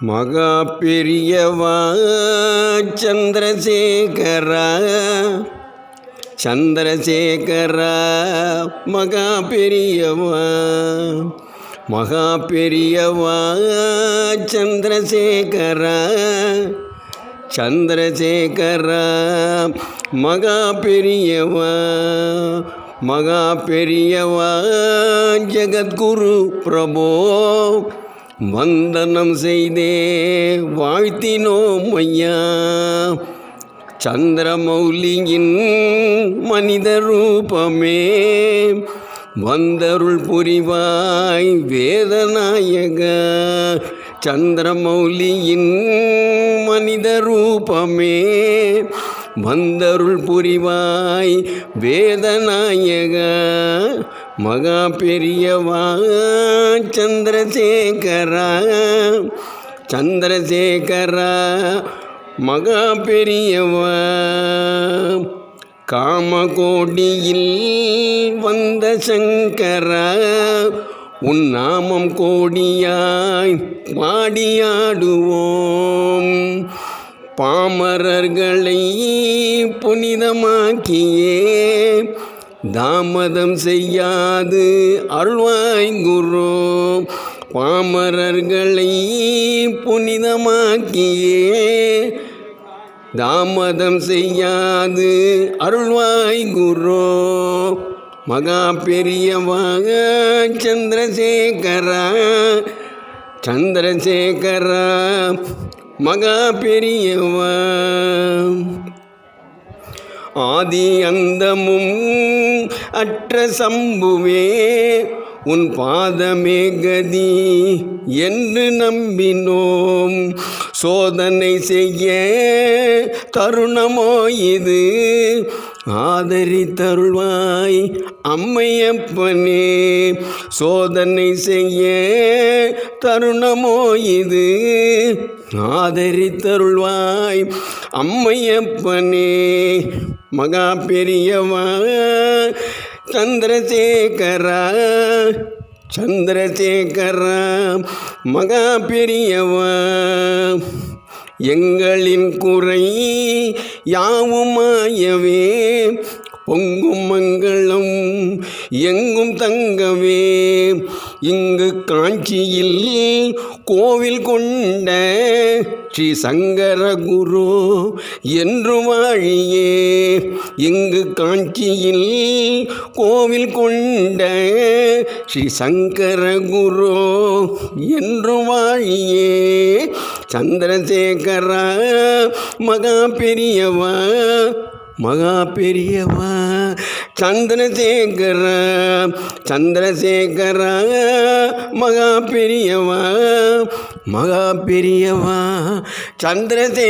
மகா பெரியவா சந்திரசேகரா சந்திரசேகரா மகா பெரியவா மகா பெரியவா சந்திரசேகரா சந்திரசேகரா மகா பெரியவா மகா பெரியவா ஜெகத்குரு பிரபோ வந்தனம் செய்தே வாழ்த்தினோம் ஐயா. சந்திரமௌலியின் மனித ரூபமே. வந்தருள் புரிவாய் வேதநாயக. சந்திரமௌலியின் மனித ரூபமே. வந்தருள் புரிவாய் வேதநாயக. மகா பெரியவா சந்திரசேகரா சந்திரசேகரா மகா பெரியவா. காமகோடியில் வந்த சங்கரா உன் நாமம் கோடியாய் பாடியாடுவோம் பாமரர்களை புனிதமாக்கியே தாமதம் செய்யாது அருள்வாய்குரோ பாமரர்களை புனிதமாக்கியே. தாமதம் செய்யாது அருள்வாய் குரு மகா பெரியவாக சந்திரசேகரா. சந்திரசேகரா மகா பெரியவா. ஆதி அந்தமும் அற்ற சம்புவே உன் பாதமே கதி என்று நம்பினோம். சோதனை செய்ய தருணமோ இது ஆதரித்தருள்வாய் அம்மையப்பனே சோதனை செய்ய தருணமோ இது? ஆதரித்தருள்வாய் அம்மையப்பனே மகா பெரியவா சந்திரசேகரா சந்திரசேகரா மகா பெரியவா எங்களின் குறை யாவுமாயவே? பொங்கும் மங்களம் எங்கும் தங்கவே? இங்கு காஞ்சியில் கோவில் கொண்ட ஸ்ரீ சங்கர குரு என்று வாழியே. இங்கு காஞ்சியில் கோவில் கொண்ட ஸ்ரீ சங்கர குரு என்று வாழியே. சந்திரசேகரா மகா பெரியவா மகா பெரியவா. சந்திரசேகர சந்திரசேகர மகா பெரியவா மகா பெரியவா. சந்திரசே